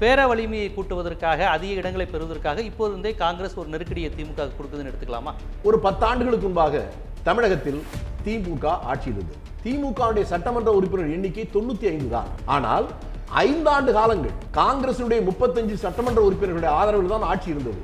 பேர வலிமையை கூட்டுவதற்காக அதிக இடங்களை பெறுவதற்காக இப்போதிருந்தே காங்கிரஸ் ஒரு நெருக்கடியை திமுக கொடுக்குதுன்னு எடுத்துக்கலாமா? ஒரு பத்தாண்டுகளுக்கு முன்பாக தமிழகத்தில் திமுக ஆட்சியில் இருந்தது. திமுக சட்டமன்ற உறுப்பினர் எண்ணிக்கை தொண்ணூத்தி ஐந்து தான். ஆனால் ஐந்தாண்டு காலங்கள் காங்கிரசுடைய முப்பத்தஞ்சு சட்டமன்ற உறுப்பினர்களுடைய ஆதரவில் தான் ஆட்சி இருந்தது.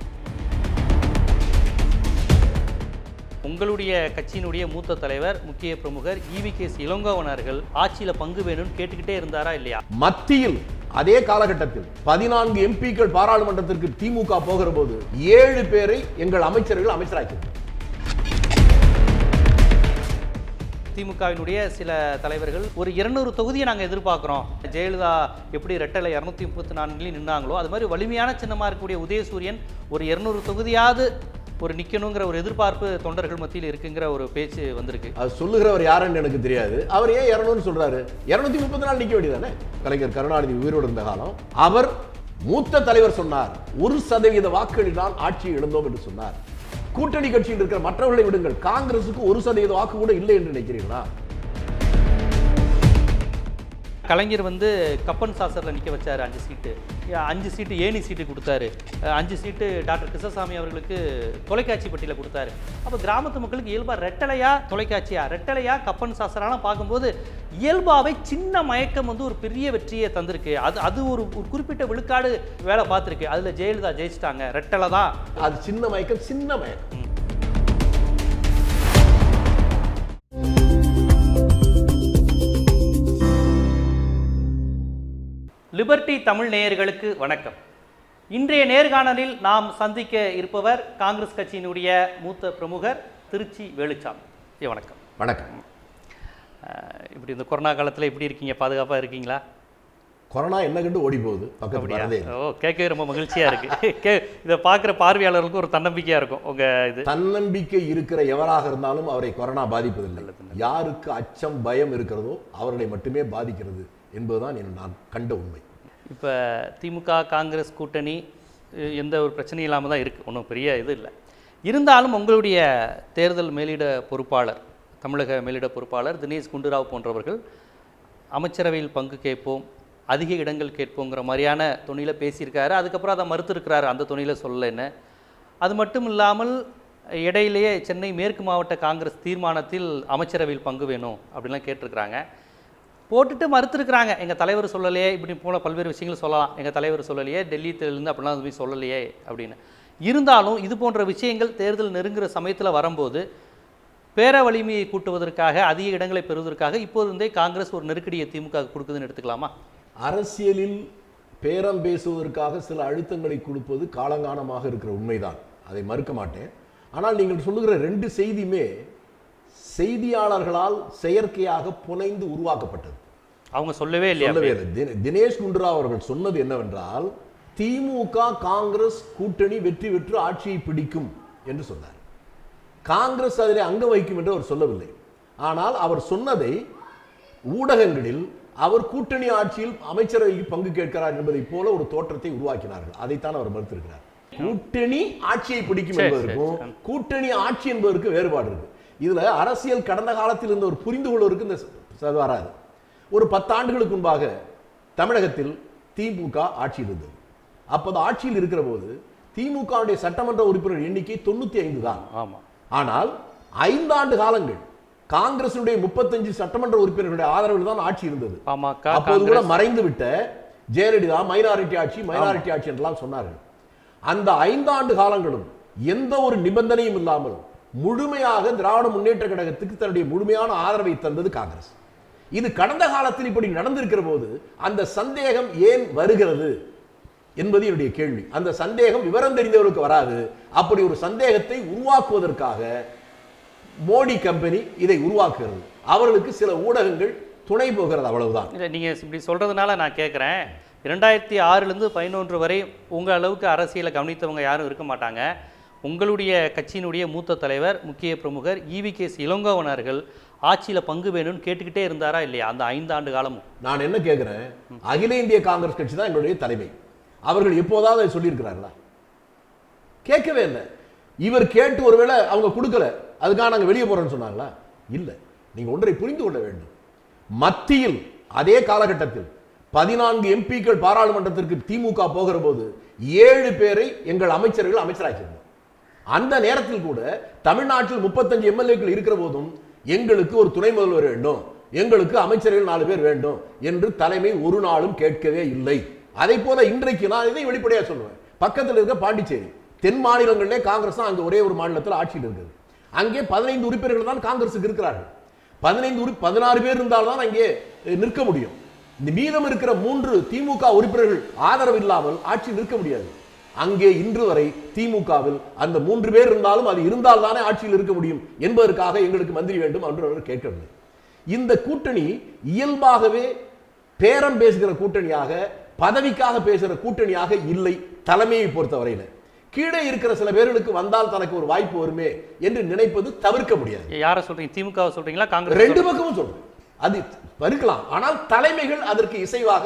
உங்களுடைய கட்சியினுடைய மூத்த தலைவர் முக்கிய பிரமுகர் இவி கே இளங்கோவனர்கள் ஆட்சியில பங்கு வேணும்னு கேட்டுக்கிட்டே இருந்தாரா இல்லையா? மத்தியில் அதே காலகட்டத்தில் பதினான்கு எம்பிக்கள் பாராளுமன்றத்திற்கு திமுக போகிற போது ஏழு பேரை எங்கள் அமைச்சர்கள் அமைச்சராக்கி திமுகவினுடைய சில தலைவர்கள் ஒரு இருநூறு தொகுதியை நாங்கள் எதிர்பார்க்குறோம். ஜெயலலிதா எப்படி ரெட்டலை இரநூத்தி முப்பத்தி நான்குலையும் நின்னாங்களோ அது மாதிரி வலிமையான சின்னமாக இருக்கக்கூடிய உதயசூரியன் ஒரு இருநூறு தொகுதியாவது ஒரு நிற்கணுங்கிற ஒரு எதிர்பார்ப்பு தொண்டர்கள் மத்தியில் இருக்குங்கிற ஒரு பேச்சு வந்திருக்கு. அது சொல்லுகிறவர் யாருன்னு எனக்கு தெரியாது. அவர் ஏன் இறணும்னு சொல்றாரு? இருநூத்தி முப்பத்தி நாள் நிக்க வேண்டியதானே? கலைஞர் கருணாநிதி உயிரோடு இருந்த காலம். அவர் மூத்த தலைவர் சொன்னார். ஒரு சதவீத வாக்குகளினால் ஆட்சி ஆட்சியை இழந்தோம் என்று சொன்னார். கூட்டணி கட்சியில் இருக்கிற மற்றவர்களை விடுங்கள். காங்கிரசுக்கு ஒரு சதவீத வாக்கு கூட இல்லை என்று நினைக்கிறீர்களா? கலைஞர் வந்து கப்பன் சாசரில் நிற்க வச்சார் அஞ்சு சீட்டு. அஞ்சு சீட்டு ஏணி சீட்டு கொடுத்தாரு. அஞ்சு சீட்டு டாக்டர் கிருஷ்ணசாமி அவர்களுக்கு தொலைக்காட்சி பட்டியல கொடுத்தாரு. அப்போ கிராமத்து மக்களுக்கு இயல்பாக ரெட்டலையா தொலைக்காட்சியா? ரெட்டலையா கப்பன் சாசராலாம் பார்க்கும்போது இயல்பாகவே சின்ன மயக்கம் வந்து ஒரு பெரிய வெற்றியை தந்திருக்கு. அது அது ஒரு ஒரு குறிப்பிட்ட விழுக்காடு வேலை பார்த்துருக்கு. அதில் ஜெயலலிதா ஜெயிச்சிட்டாங்க. ரெட்டலை தான். அது சின்ன மயக்கம் சின்ன மயக்கம். லிபர்டி தமிழ் நேயர்களுக்கு வணக்கம். இன்றைய நேர்காணலில் நாம் சந்திக்க இருப்பவர் காங்கிரஸ் கட்சியினுடைய மூத்த பிரமுகர் திருச்சி வேலுச்சாமி. வணக்கம். வணக்கம். இப்படி இந்த கொரோனா காலத்தில் எப்படி இருக்கீங்க? பாதுகாப்பாக இருக்கீங்களா? கொரோனா என்ன கண்டு ஓடி போகுது? பக்கத்து. ஓ கேட்கவே ரொம்ப மகிழ்ச்சியாக இருக்கு. கே இதை பார்க்குற பார்வையாளர்களுக்கு ஒரு தன்னம்பிக்கையாக இருக்கும் உங்கள் இது. தன்னம்பிக்கை இருக்கிற எவராக இருந்தாலும் அவரை கொரோனா பாதிப்பதில்லை. யாருக்கு அச்சம் பயம் இருக்கிறதோ அவர்களை மட்டுமே பாதிக்கிறது என்பதுதான் என் நான் கண்ட உண்மை. இப்போ திமுக காங்கிரஸ் கூட்டணி எந்த ஒரு பிரச்சனையும் இல்லாமல் தான் இருக்குது ஒன்றும் பெரிய இது இல்லை. இருந்தாலும் உங்களுடைய தேர்தல் மேலிட பொறுப்பாளர் தமிழக மேலிட பொறுப்பாளர் தினேஷ் குண்டுராவ் போன்றவர்கள் அமைச்சரவையில் பங்கு கேட்போம் அதிக இடங்கள் கேட்போங்கிற மாதிரியான துணியில் பேசியிருக்காரு. அதுக்கப்புறம் அதை மறுத்திருக்கிறாரு. அந்த துணியில் சொல்லலைன்னு அது மட்டும் இல்லாமல் இடையிலேயே சென்னை மேற்கு மாவட்ட காங்கிரஸ் தீர்மானத்தில் அமைச்சரவையில் பங்கு வேணும் அப்படின்லாம் கேட்டிருக்கிறாங்க. போட்டுட்டு மறுத்துருக்குறாங்க. எங்கள் தலைவர் சொல்லலையே இப்படி போல பல்வேறு விஷயங்கள் சொல்லலாம். எங்கள் தலைவர் சொல்லலையே டெல்லியிலேருந்து அப்படிலாம் எதுவுமே சொல்லலையே அப்படின்னு. இருந்தாலும் இது போன்ற விஷயங்கள் தேர்தல் நெருங்குற சமயத்தில் வரும்போது பேர வலிமையை கூட்டுவதற்காக அதிக இடங்களை பெறுவதற்காக இப்போதிருந்தே காங்கிரஸ் ஒரு நெருக்கடியை திமுக கொடுக்குதுன்னு எடுத்துக்கலாமா? அரசியலில் பேரம் பேசுவதற்காக சில அழுத்தங்களை கொடுப்பது காலங்காலமாக இருக்கிற உண்மைதான். அதை மறுக்க மாட்டேன். ஆனால் நீங்கள் சொல்லுகிற ரெண்டு செய்தியுமே செய்தியாளர்களால் செயற்கையாக புனைந்து உருவாக்கப்பட்டது. அவங்க சொல்லவே இல்லையா சொல்லவே இல்லை. தினே- தினேஷ் குண்டுராவ் அவர்கள் சொன்னது என்னவென்றால் திமுக காங்கிரஸ் கூட்டணி வெற்றி பெற்று ஆட்சியை பிடிக்கும் என்று சொன்னார். காங்கிரஸ் அதிலே அங்கம் வகிக்கும் என்று அவர் சொல்லவில்லை. ஆனால் அவர் சொன்னதை ஊடகங்களில் அவர் கூட்டணி ஆட்சியில் அமைச்சரவையில் பங்கு கேட்கிறார் என்பதை போல ஒரு தோற்றத்தை உருவாக்கினார்கள். அதைத்தான் அவர் மறுத்திருக்கிறார். கூட்டணி ஆட்சியை பிடிக்கும் என்பதற்கும். கூட்டணி ஆட்சி என்பதற்கு வேறுபாடு இருக்கு. இதுல அரசியல் கடந்த காலத்தில் இருந்த ஒரு புரிந்து கொள்வதற்கு இந்த வராது ஒரு பத்தாண்டுகளுக்கு முன்பாக தமிழகத்தில் திமுக ஆட்சியில் இருந்தது. அப்போது ஆட்சியில் இருக்கிற போது திமுக சட்டமன்ற உறுப்பினர் எண்ணிக்கை தொண்ணூத்தி ஐந்து தான். ஆமாம் ஆனால் ஐந்தாண்டு காலங்கள் காங்கிரசுடைய முப்பத்தஞ்சு சட்டமன்ற உறுப்பினர்களுடைய ஆதரவில் தான் ஆட்சி இருந்தது. அப்போது கூட மறைந்து விட்ட ஜெயலலிதா மைனாரிட்டி ஆட்சி மைனாரிட்டி ஆட்சி என்றெல்லாம் சொன்னார்கள். அந்த ஐந்தாண்டு காலங்களும் எந்த ஒரு நிபந்தனையும் இல்லாமல் முழுமையாக திராவிட முன்னேற்ற கழகத்துக்கு தன்னுடைய முழுமையான ஆதரவை தந்தது காங்கிரஸ். இது கடந்த காலத்தில் இப்படி நடந்திருக்கிற போது அந்த சந்தேகம் ஏன் வருகிறது என்பது என்னுடைய கேள்வி. அந்த சந்தேகம் விவரம் தெரிந்தவர்களுக்கு வராது. அப்படி ஒரு சந்தேகத்தை உருவாக்குவதற்காக மோடி கம்பெனி இதை உருவாக்குகிறது. அவர்களுக்கு சில ஊடகங்கள் துணை போகிறது அவ்வளவுதான். இல்லை நீங்கள் இப்படி சொல்கிறதுனால நான் கேட்குறேன் இரண்டாயிரத்தி ஆறுலேருந்து பதினொன்று வரை உங்கள் அளவுக்கு அரசியலை கவனித்தவங்க யாரும் இருக்க மாட்டாங்க. உங்களுடைய கட்சியினுடைய மூத்த தலைவர் முக்கிய பிரமுகர் இவி கேஸ் இளங்கோவனர்கள் ஆட்சியில் பங்கு வேணும்னு கேட்டுக்கிட்டே இருந்தாரா இல்லையா? அந்த ஐந்தாண்டு காலமும். நான் என்ன கேட்குறேன் அகில இந்திய காங்கிரஸ் கட்சி தான் எங்களுடைய தலைமை. அவர்கள் எப்போதாவது சொல்லியிருக்கிறார்களா? கேட்கவே இல்லை. இவர் கேட்டு ஒருவேளை அவங்க கொடுக்கல. அதுக்காக நாங்கள் வெளியே போறோம்னு சொன்னாங்களா? இல்லை. நீங்கள் ஒன்றை புரிந்து கொள்ள வேண்டும். மத்தியில் அதே காலகட்டத்தில் பதினான்கு எம்பிக்கள் பாராளுமன்றத்திற்கு திமுக போகிற போது ஏழு பேரை எங்கள் அமைச்சர்கள் அமைச்சராக்கியிருந்தோம் அந்த நேரத்தில் கூட தமிழ்நாட்டில் முப்பத்தஞ்சு எம்எல்ஏக்கள் இருக்கிற போதும் எங்களுக்கு ஒரு துணை முதல்வர் வேண்டும். எங்களுக்கு அமைச்சர்கள் நாலு பேர் வேண்டும் என்று தலைமை ஒரு நாளும் கேட்கவே இல்லை. அதை போல இன்றைக்கு நான் இதை வெளிப்படையாக சொல்லுவேன். பக்கத்தில் இருக்க பாண்டிச்சேரி தென் மாநிலங்களிலே காங்கிரஸ் தான் அங்க ஒரே ஒரு மாநிலத்தில் ஆட்சியில் இருக்குது. அங்கே பதினைந்து உறுப்பினர்கள் தான் காங்கிரஸுக்கு இருக்கிறார்கள். பதினைந்து உறுப்பு பதினாறு பேர் இருந்தால்தான் அங்கே நிற்க முடியும். இந்த மீதம் இருக்கிற மூன்று திமுக உறுப்பினர்கள் ஆதரவு இல்லாமல் ஆட்சி நிற்க முடியாது. அங்கே இன்று வரை திமுகவில் அந்த மூன்று பேர் இருந்தாலும் அது இருந்தால் தானே ஆட்சியில் இருக்க முடியும் என்பதற்காக எங்களுக்கு மந்திரி வேண்டும் என்று அவர் கேட்கவில்லை. இந்த கூட்டணி இயல்பாகவே பேரம் பேசுகிற கூட்டணியாக பதவிக்காக பேசுகிற கூட்டணியாக இல்லை தலைமையை பொறுத்தவரையில. கீழே இருக்கிற சில பேர்களுக்கு வந்தால் தனக்கு ஒரு வாய்ப்பு வருமே என்று நினைப்பது தவிர்க்க முடியாது. யாரை சொல்றீங்க? திமுகவை சொல்றீங்களா? காங்கிரஸ் ரெண்டு பக்கமும் சொல்றேன். அது இருக்கலாம் ஆனால் தலைமைகள் அதற்கு இசைவாக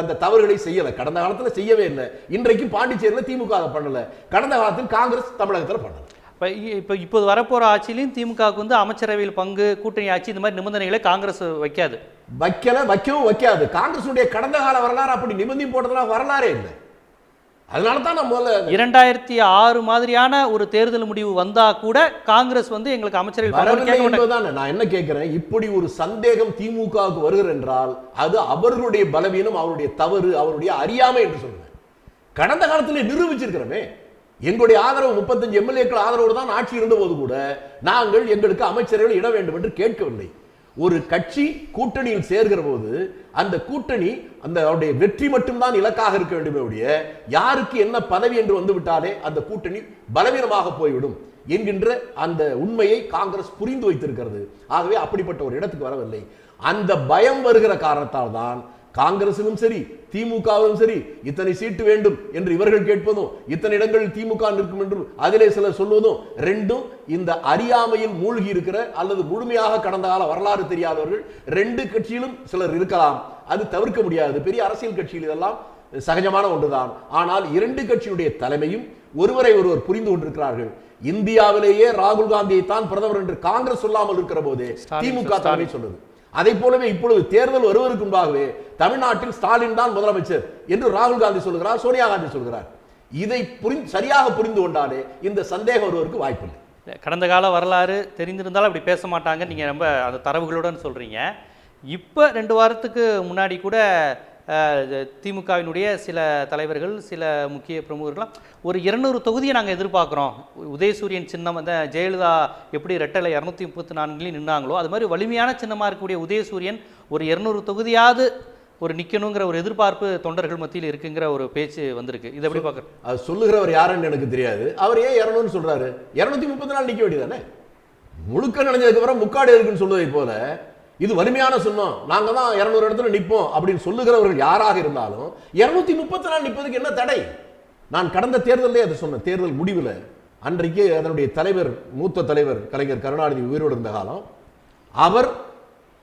அந்த தவறுகளை செய்யல. கடந்த காலத்துல செய்யவே இல்லை. இன்றைக்கு பாண்டிச்சேரியில் திமுக அதை பண்ணல. கடந்த காலத்தில் காங்கிரஸ் தமிழகத்துல பண்ணல. இப்போ இப்போ இப்போது வரப்போற ஆட்சியிலையும் திமுகவுக்கு வந்து அமைச்சரவையில் பங்கு கூட்டணி ஆட்சி இந்த மாதிரி நிபந்தனைகளை காங்கிரஸ் வைக்காது. வைக்கல வைக்கவும் வைக்காது. காங்கிரசுடைய கடந்த கால வரலாறு அப்படி நிபந்தனை போட்டதெல்லாம் வரலாறே இல்லை. அதனால தான் நான் முதல்ல இரண்டாயிரத்தி ஆறு மாதிரியான ஒரு தேர்தல் முடிவு வந்தா கூட காங்கிரஸ் வந்து எங்களுக்கு என்பதுதான்? நான் என்ன கேட்கிறேன்? இப்படி ஒரு சந்தேகம் திமுகவுக்கு வருகிற என்றால் அது அவர்களுடைய பலவீனம் அவருடைய தவறு அவருடைய அறியாமை என்று சொல்லுவேன். கடந்த காலத்திலே நிரூபிச்சிருக்கிறோமே. எங்களுடைய ஆதரவு முப்பத்தஞ்சு எம்எல்ஏக்கள் ஆதரவோடு தான் ஆட்சி இருந்தபோது கூட நாங்கள் எங்களுக்கு அமைச்சர்கள் இட வேண்டும் என்று கேட்கவில்லை. ஒரு கட்சி கூட்டணியில் சேர்கிற போது அந்த கூட்டணி அந்த அவருடைய வெற்றி மட்டும்தான் இலக்காக இருக்க வேண்டுமே ஒழிய யாருக்கு என்ன பதவி என்று வந்து விட்டாலே அந்த கூட்டணி பலவீனமாக போய்விடும் என்கின்ற அந்த உண்மையை காங்கிரஸ் புரிந்து வைத்திருக்கிறது. ஆகவே அப்படிப்பட்ட ஒரு இடத்துக்கு வரவில்லை. அந்த பயம் வருகிற காரணத்தால் தான் காங்கிரசிலும் சரி திமுகவும் சரி இத்தனை சீட்டு வேண்டும் என்று இவர்கள் கேட்பதும் இத்தனை இடங்களில் திமுக நிற்கும் என்றும் அதிலே சிலர் சொல்வதும் ரெண்டும் இந்த அறியாமையில் மூழ்கி இருக்கிற அல்லது முழுமையாக கடந்த கால வரலாறு தெரியாதவர்கள் ரெண்டு கட்சியிலும் சிலர் இருக்கலாம். அது தவிர்க்க முடியாது. பெரிய அரசியல் கட்சியில் இதெல்லாம் சகஜமான ஒன்றுதான். ஆனால் இரண்டு கட்சியுடைய தலைமையும் ஒருவரை ஒருவர் புரிந்து கொண்டிருக்கிறார்கள். இந்தியாவிலேயே ராகுல் காந்தியை தான் பிரதமர் என்று காங்கிரஸ் சொல்லாமல் இருக்கிற போதே திமுக. தலைமை சொல்லுது. அதை போலவே இப்பொழுது தேர்தல் வருவதற்கு முன்பாகவே தமிழ்நாட்டில் ஸ்டாலின் தான் முதலமைச்சர் என்று ராகுல் காந்தி சொல்கிறார் சோனியா காந்தி சொல்கிறார். இதை புரிந்து சரியாக புரிந்து கொண்டாலே இந்த சந்தேகம் வருவதற்கு வாய்ப்பில்லை. கடந்த கால வரலாறு தெரிந்திருந்தாலும் அப்படி பேச மாட்டாங்க. நீங்கள் ரொம்ப அந்த தரவுகளுடன் சொல்கிறீங்க இப்போ ரெண்டு வாரத்துக்கு முன்னாடி கூட திமுகவினுடைய சில தலைவர்கள் சில முக்கிய பிரமுகர்கள்லாம் ஒரு இருநூறு தொகுதியை நாங்கள் எதிர்பார்க்குறோம். உதயசூரியன் சின்னம் அந்த ஜெயலலிதா எப்படி ரெட்டலை இரநூத்தி முப்பத்தி நான்குலையும் நின்னாங்களோ அது மாதிரி வலிமையான சின்னமாக இருக்கக்கூடிய உதயசூரியன் ஒரு இருநூறு தொகுதியாவது ஒரு நிற்கணுங்கிற ஒரு எதிர்பார்ப்பு தொண்டர்கள் மத்தியில் இருக்குங்கிற ஒரு பேச்சு வந்திருக்கு. இதை எப்படி பார்க்குறோம் அது சொல்லுகிறவர் யாருன்னு எனக்கு தெரியாது. அவர் ஏன் இரநூறு சொல்றாரு? இருநூத்தி முப்பத்தி நாலு நிக்க வேண்டியதானே முழுக்க நினைஞ்சதுக்கு அப்புறம் முக்காடு இருக்குன்னு சொல்வதை போல இது வலிமையான சொன்னோம் நாங்க தான் இரநூறு இடத்துல நிற்போம் அப்படின்னு சொல்லுகிறவர்கள் யாராக இருந்தாலும் இருநூத்தி முப்பத்தி நாலு நிற்பதுக்கு என்ன தடை? நான் கடந்த தேர்தலே அதை சொன்னேன். தேர்தல் முடிவில் அன்றைக்கு அதனுடைய தலைவர் மூத்த தலைவர் கலைஞர் கருணாநிதி உயிரோடு இருந்த காலம் அவர்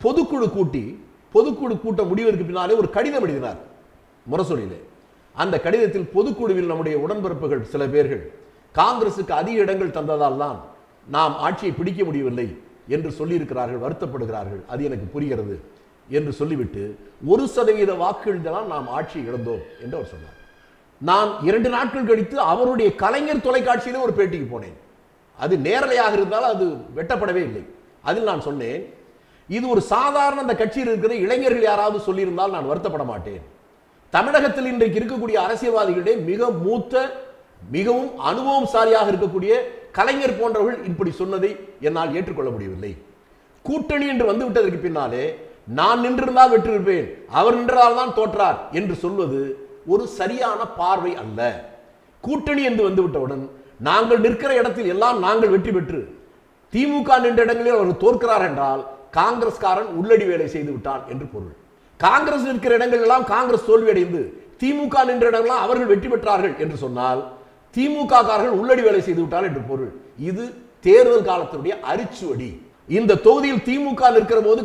பொதுக்குழு கூட்டி பொதுக்குழு கூட்ட முடிவதற்கு பின்னாலே ஒரு கடிதம் எழுதினார் முரசொலியிலே. அந்த கடிதத்தில் பொதுக்குழுவில் நம்முடைய உடன்பிறப்புகள் சில பேர்கள் காங்கிரசுக்கு அதிக இடங்கள் தந்ததால் தான் நாம் ஆட்சியை பிடிக்க முடியவில்லை. என்று சொல்லியிருக்கிறார்கள் வருத்தப்படுகிறார்கள். அது எனக்கு புரிகிறது என்று சொல்லிவிட்டு ஒரு சதவீத வாக்குகள் நாம் ஆட்சி இழந்தோம் என்று அவர் சொன்னார். நான் இரண்டு நாட்கள் கழித்து அவருடைய கலைஞர் தொலைக்காட்சியிலே ஒரு பேட்டிக்கு போனேன். அது நேரலையாக இருந்தால் அது வெட்டப்படவே இல்லை. அதில் நான் சொன்னேன் இது ஒரு சாதாரண அந்த கட்சியில் இருக்கிற இளைஞர்கள் யாராவது சொல்லியிருந்தால் நான் வருத்தப்பட மாட்டேன். தமிழகத்தில் இன்றைக்கு இருக்கக்கூடிய அரசியல்வாதிகளிடையே மிக மூத்த மிகவும் அனுபவம்சாலியாக இருக்கக்கூடிய கலைஞர் போன்றவர்கள் இப்படி சொன்னதை என்னால் ஏற்றுக்கொள்ள முடியவில்லை. கூட்டணி என்று வந்து விட்டதற்கு பின்னாலே நான் நின்றிருந்தால் வெற்றிருப்பேன் அவர் நின்றதால் தான் தோற்றார் என்று சொல்வது ஒரு சரியான பார்வை அல்ல. கூட்டணி என்று வந்துவிட்டவுடன் நாங்கள் நிற்கிற இடத்தில் எல்லாம் நாங்கள் வெற்றி பெற்று திமுக நின்ற இடங்களில் அவர் தோற்கிறார் என்றால் காங்கிரஸ்காரன் உள்ளடி வேலை செய்து விட்டான் என்று பொருள். காங்கிரஸ் இருக்கிற இடங்கள் எல்லாம் காங்கிரஸ் தோல்வியடைந்து திமுக நின்ற இடங்கள்லாம் அவர்கள் வெற்றி பெற்றார்கள் என்று சொன்னால் திமுக காரர்கள் உள்ளடி வேலை செய்து விட்டால் என்று பொருள். இது தேர்தல் காலத்தினுடைய அரிச்சுவடி. இந்த தொகுதியில் திமுக நிற்கிற போது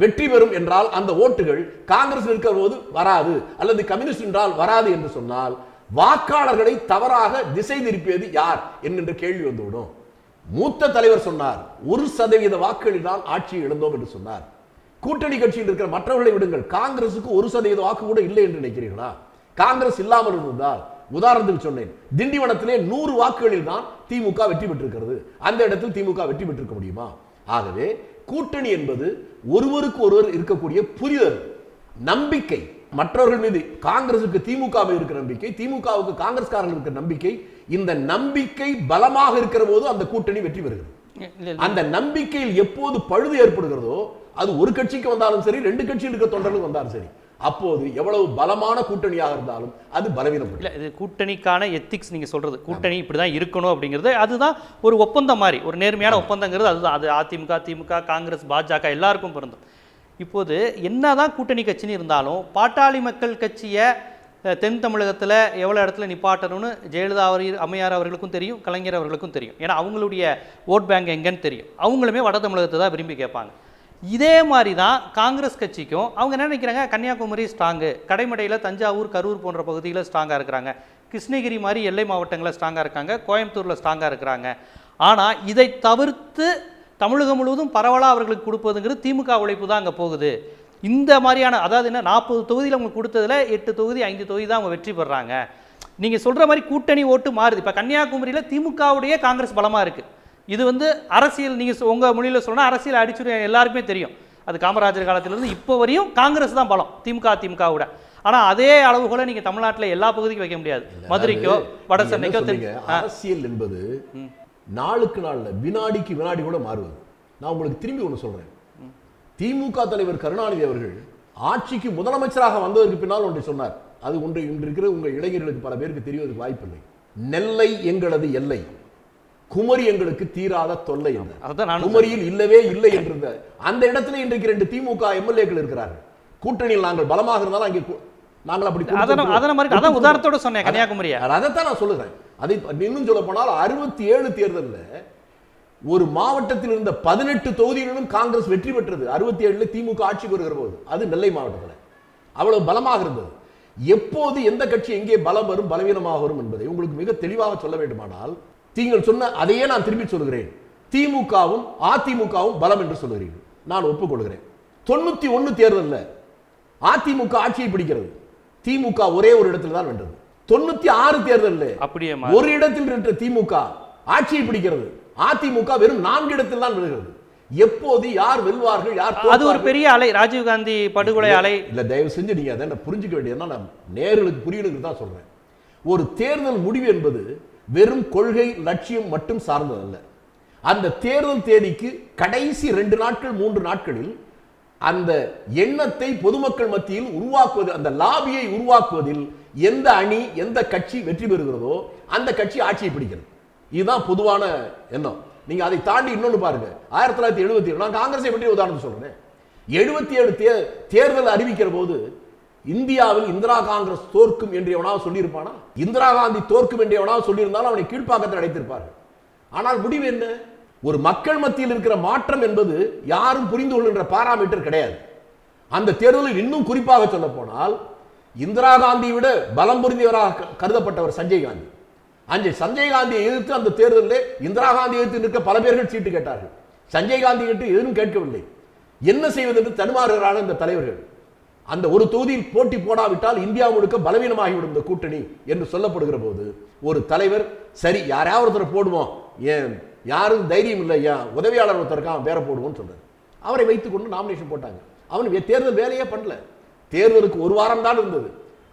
வெற்றி பெறும் என்றால் அந்த ஓட்டுகள் காங்கிரஸ் நிற்கிற போது வராது அல்லது கம்யூனிஸ்ட் என்றால் வராது என்று சொன்னால் வாக்காளர்களை தவறாக திசை திருப்பியது யார் என்கின்ற கேள்வி வந்துவிடும். மூத்த தலைவர் சொன்னார் ஒரு சதவீத வாக்குகளினால் ஆட்சியை இழந்தோம் என்று சொன்னார். கூட்டணி கட்சியில் இருக்கிற மற்றவர்களை விடுங்கள் காங்கிரசுக்கு ஒரு சதவீத வாக்கு கூட இல்லை என்று நினைக்கிறீர்களா? காங்கிரஸ் இல்லாமல் இருந்தால் உதாரணத்துக்கு சொன்னேன். திண்டிவனத்திலே நூறு வாக்குகளில் தான் திமுக வெற்றி பெற்றிருக்கிறது. அந்த இடத்தில் திமுக வெற்றி பெற்றிருக்க முடியுமா? ஆகவே கூட்டணி என்பது ஒருவருக்கு ஒருவர் இருக்கக்கூடிய புரிதல் நம்பிக்கை. மற்றவர்கள் மீது காங்கிரசுக்கு திமுக இருக்கிற நம்பிக்கை திமுகவுக்கு காங்கிரஸ்காரர்கள் இருக்கிற நம்பிக்கை இந்த நம்பிக்கை பலமாக இருக்கிற போது அந்த கூட்டணி வெற்றி பெறுகிறது. அந்த நம்பிக்கையில் எப்போது பழுது ஏற்படுகிறதோ அது ஒரு கட்சிக்கு வந்தாலும் சரி ரெண்டு கட்சியில் இருக்க தொண்டர்களுக்கு வந்தாலும் சரி அப்போது எவ்வளவு பலமான கூட்டணியாக இருந்தாலும் அது பலவீனப்படும் இல்ல இது கூட்டணிக்கான எத்திக்ஸ் நீங்க சொல்றது. கூட்டணி இப்படி தான் இருக்கணும் அப்படிங்கிறது அதுதான் ஒரு ஒப்பந்தம் மாதிரி ஒரு நேர்மையான ஒப்பந்தங்கிறது அதுதான். அது அதிமுக திமுக காங்கிரஸ் பாஜக எல்லாருக்கும் பொருந்தும். இப்போது என்னதான் கூட்டணி கட்சின்னு இருந்தாலும் பாட்டாளி மக்கள் கட்சியை தென் தமிழகத்தில் எவ்வளோ இடத்துல நிப்பாட்டணும்னு ஜெயலலிதா அவர் அம்மையார் அவர்களுக்கும் தெரியும் கலைஞர் அவர்களுக்கும் தெரியும். ஏன்னா அவங்களுடைய ஓட் பேங்க் எங்கன்னு தெரியும். அவங்களுமே வட தமிழகத்தை தான் விரும்பி கேட்பாங்க. இதே மாதிரி தான் காங்கிரஸ் கட்சிக்கும் அவங்க என்ன நினைக்கிறாங்க? கன்னியாகுமரி ஸ்ட்ராங்கு கடைமடையில் தஞ்சாவூர் கரூர் போன்ற பகுதியில் ஸ்ட்ராங்காக இருக்கிறாங்க. கிருஷ்ணகிரி மாதிரி எல்லை மாவட்டங்களில் ஸ்ட்ராங்காக இருக்காங்க. கோயம்புத்தூரில் ஸ்ட்ராங்காக இருக்கிறாங்க. ஆனால் இதை தவிர்த்து தமிழகம் முழுவதும் பரவலாக அவர்களுக்கு கொடுப்பதுங்கிறது திமுக உழைப்பு தான் அங்கே போகுது. இந்த மாதிரியான அதாவது என்ன நாற்பது தொகுதியில் அவங்களுக்கு கொடுத்ததுல எட்டு தொகுதி ஐந்து தொகுதி தான் அவங்க வெற்றி பெறாங்க. நீங்கள் சொல்கிற மாதிரி கூட்டணி ஓட்டு மாறுது. இப்போ கன்னியாகுமரியில் திமுகவுடைய காங்கிரஸ் பலமாக இருக்குது இது வந்து அரசியல் நீங்கள் உங்கள் மொழியில் சொன்னால் அரசியல் அடிச்சுடும் எல்லாருக்குமே தெரியும். அது காமராஜர் காலத்திலிருந்து இப்போ வரையும் காங்கிரஸ் தான் பலம் திமுக திமுகவோட ஆனால் அதே அளவுகளை நீங்கள் தமிழ்நாட்டில் எல்லா பகுதிக்கும் வைக்க முடியாது. மதுரைக்கோ வட சென்னைக்கோ? அரசியல் என்பது நாளுக்கு நாள்ல வினாடிக்கு வினாடி கூட மாறுவது. நான் உங்களுக்கு திரும்பி ஒண்ணு சொல்றேன். திமுக தலைவர் கருணாநிதி அவர்கள் ஆட்சிக்கு முதலமைச்சராக வந்ததற்கு பின்னால் ஒன்றை சொன்னார். அது ஒன்று இன்று இருக்கிற உங்க இளைஞர்களுக்கு பல பேருக்கு தெரிவதற்கு வாய்ப்பில்லை. நெல்லை எங்களது எல்லை. குமரி எங்களுக்கு தீராத தொல்லை குமரியில் இல்லவே இல்லை என்றிருந்த அந்த இடத்துல இன்றைக்கு ரெண்டு திமுக எம்எல்ஏக்கள் இருக்கிறார்கள். கூட்டணியில் நாங்கள் பலமாக இருந்தாலும் அங்கே நாங்கள் அப்படி அதன உதாரணத்தோட சொன்னேன் கன்னியாகுமரியை. அதைத்தான் நான் சொல்லுறேன் அதை இன்னும் சொல்ல போனால் அறுபத்தி ஏழு தேர்தல்ல ஒரு மாவட்டத்தில் இருந்த பதினெட்டு தொகுதிகளிலும் காங்கிரஸ் வெற்றி பெற்றது. அறுபத்தி ஏழுல திமுக ஆட்சி வருகிற போது. அது நெல்லை மாவட்டத்தில். அவ்வளவு பலமாக இருந்தது. எப்போது எந்த கட்சி எங்கே பலம் வரும் பலவீனமாக வரும் என்பதை உங்களுக்கு மிக தெளிவாக சொல்ல வேண்டுமானால் நீங்கள் சொன்ன அதையே நான் திரும்பி சொல்கிறேன் திமுகவும் அதிமுகவும் பலம் என்று சொல்கிறீர்கள் நான் ஒப்புக்கொள்கிறேன். தொண்ணூத்தி ஒன்னு தேர்தல்ல அதிமுக ஆட்சியை பிடிக்கிறது. திமுக ஒரே ஒரு இடத்துல தான் வென்றது. தொண்ணூத்தி ஆறு தேர்தல்ல அப்படியே ஒரு இடத்தில் நின்ற திமுக ஆட்சியை பிடிக்கிறது. அதிமுக வெறும் நான்கு இடத்தில் தான் வெல்கிறது. எப்போது யார் வெல்வார்கள் யார் அது ஒரு? பெரிய அலை. ராஜீவ்காந்தி படுகொலை அலை. இல்ல தயவு செஞ்சு நீங்க அதை புரிஞ்சுக்க வேண்டியதுன்னா நான் நேர்களுக்கு புரியணுங்கிறது தான் சொல்றேன். ஒரு தேர்தல் முடிவு என்பது வெறும் கொள்கை லட்சியம் மட்டும் சார்ந்ததல்ல. அந்த தேர்தல் தேதிக்கு கடைசி ரெண்டு நாட்கள் மூன்று நாட்களில் அந்த எண்ணத்தை பொதுமக்கள் மத்தியில் உருவாக்குவது அந்த லாபியை உருவாக்குவதில் எந்த அணி எந்த கட்சி வெற்றி பெறுகிறதோ அந்த கட்சி ஆட்சியை பிடிக்கிறது. இதுதான் பொதுவான எண்ணம். நீங்க அதை தாண்டி இன்னொன்று பாருங்க. ஆயிரத்தி தொள்ளாயிரத்தி எழுபத்தி ஏழு நான் காங்கிரஸை பற்றி உதாரணம் சொல்றேன். எழுபத்தி ஏழு தேர்தல் அறிவிக்கிற போது இந்தியாவில் இந்திரா காங்கிரஸ் தோற்கும் என்று எவனாவது சொல்லியிருப்பானா? இந்திரா காந்தி தோற்கும் என்று எவனாவது சொல்லியிருந்தாலும் அவனை கீழ்ப்பாக்கத்தில் அடைத்திருப்பார்கள். ஆனால் முடிவு என்ன? ஒரு மக்கள் மத்தியில் இருக்கிற மாற்றம் என்பது யாரும் புரிந்து கொள்கின்ற பாராமீட்டர் கிடையாது. அந்த தேர்தலில் இன்னும் குறிப்பாக சொல்ல போனால் இந்திரா காந்தியை விட பலம் புரிந்தவராக க- கருதப்பட்டவர் சஞ்சய் காந்தி. அஞ்சு சஞ்சய் காந்தியை எதிர்த்து அந்த தேர்தலில் இந்திரா காந்தியை எதிர்த்து நிற்க பல பேர்கள் சீட்டு கேட்டார்கள். சஞ்சய் காந்தி கிட்ட எதுவும் கேட்கவில்லை. என்ன செய்வது என்று தடுமாறுகிறார்கள் இந்த தலைவர்கள். அந்த ஒரு தொகுதியில் போட்டி போடாவிட்டால் இந்தியா முழுக்க பலவீனமாகிவிடும் இந்த கூட்டணி என்று சொல்லப்படுகிற போது ஒரு தலைவர் சரி யாரையாவது ஒருத்தரை போடுவோம். ஏன்? யாரும் தைரியம் இல்லை ஏன் உதவியாளர் ஒருத்தர் அவன் பேரை போடுவோம்னு சொல்றாரு அவரை வைத்துக்கொண்டு நாமினேஷன் போட்டாங்க. அவன் தேர்தல் வேலையே பண்ணல. தேர்தலுக்கு ஒரு வாரம் தான் இருந்தது.